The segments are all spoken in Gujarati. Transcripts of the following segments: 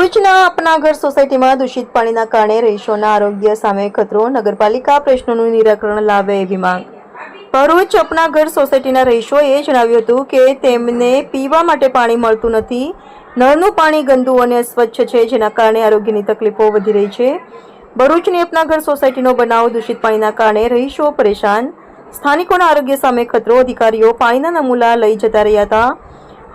ભરૂચના આપના ઘર સોસાયટીમાં દૂષિત પાણીના કારણે રહીશોના આરોગ્ય સામે ખતરો. નગરપાલિકા પ્રશ્નોનું નિરાકરણ લાવે એવી માંગ. ભરૂચ અપના ઘર સોસાયટીના રહીશોએ જણાવ્યું હતું કે તેમને પીવા માટે પાણી મળતું નથી. નળનું પાણી ગંદુ અને અસ્વચ્છ છે, જેના કારણે આરોગ્યની તકલીફો વધી રહી છે. ભરૂચની અપના ઘર સોસાયટીનો બનાવ દૂષિત પાણીના કારણે રહીશો પરેશાન. સ્થાનિકોના આરોગ્ય સામે ખતરો. અધિકારીઓ પાણીના નમૂલા લઈ જતા રહ્યા હતા.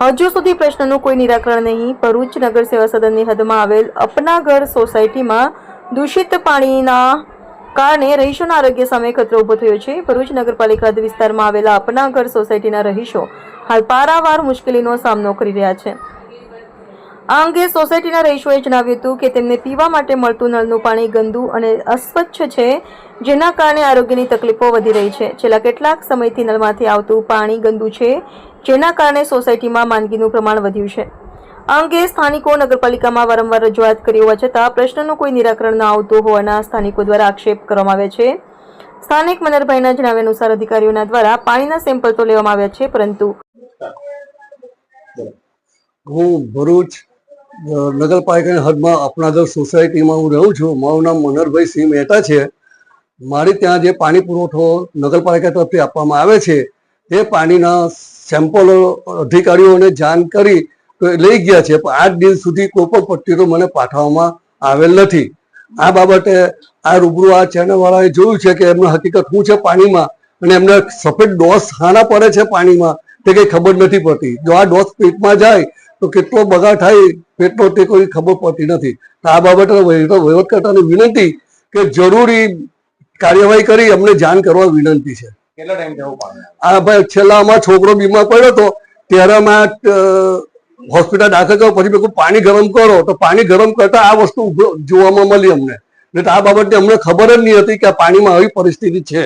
હજુ સુધી પ્રશ્નનું કોઈ નિરાકરણ નહીં, ભરૂચ નગર સેવા સદનની હદમાં આવેલ અપના ઘર સોસાયટીમાં દૂષિત પાણીના કારણે રહીશોના આરોગ્ય સામે ખતરો ઊભો થયો છે. ભરૂચ નગરપાલિકા વિસ્તારમાં આવેલા અપના ઘર સોસાયટીના રહીશો હાલ પારાવાર મુશ્કેલીનો સામનો કરી રહ્યા છે. આ અંગે સોસાયટીના રહીશોએ જણાવ્યું હતું કે તેમને પીવા માટે મળતું નળનું પાણી ગંદુ અને અસ્વચ્છ છે, જેના કારણે આરોગ્યની તકલીફો વધી રહી છે. છેલ્લા કેટલાક સમયથી નળમાંથી આવતું પાણી ગંદુ છે જેના કારણે સોસાયટીમાં માંદગીનું પ્રમાણ વધ્યું છે. આ અંગે સ્થાનિકો નગરપાલિકામાં વારંવાર રજૂઆત કરી હોવા છતાં પ્રશ્નનું કોઈ નિરાકરણ ન આવતું હોવાના સ્થાનિકો દ્વારા આક્ષેપ કરવામાં આવ્યા છે. સ્થાનિક મનરભાઈના જણાવ્યા અનુસાર અધિકારીઓના દ્વારા પાણીના સેમ્પલ તો લેવામાં આવ્યા છે, પરંતુ હું ભરૂચ નગરપાલિકાની હદમાં અપનાદર સોસાયટીમાં હું રહું છું. મારું નામ મનરભાઈ સિંહ મહેતા છે. મારી ત્યાં જે પાણી પુરવઠો નગરપાલિકા તરફથી આપવામાં આવે છે, તે પાણીના સેમ્પલો અધિકારીઓને જાણ કરી તો લઈ ગયા છે. પણ આઠ દિન સુધી કોઈ પણ પટ્ટીઓ મને પાઠવવામાં આવેલ નથી. આ બાબતે આ રૂબરૂ આ ચેનલવાળાએ જોયું છે કે એમનો હકીકત શું છે પાણીમાં અને એમને સફેદ ડોસ હાના પડે છે પાણીમાં તે કંઈ ખબર નથી પડતી. જો આ ડોસ પેટમાં જાય તો કેટલો બગાડ થાય પેટનો તે કોઈ ખબર પડતી નથી. તો આ બાબતે વહીવટકર્તાને વિનંતી કે જરૂરી કાર્યવાહી કરી અમને જાણ કરવા વિનંતી છે. કેટલો આ ભાઈ છેલ્લા અમારો છોકરો બીમાર પડ્યો હતો, ત્યારે અમે હોસ્પિટલ દાખલ કરો પછી મેં પાણી ગરમ કરો. તો પાણી ગરમ કરતા આ વસ્તુ જોવામાં મળી અમને. એટલે આ બાબતે અમને ખબર જ નહીં હતી કે આ પાણીમાં આવી પરિસ્થિતિ છે.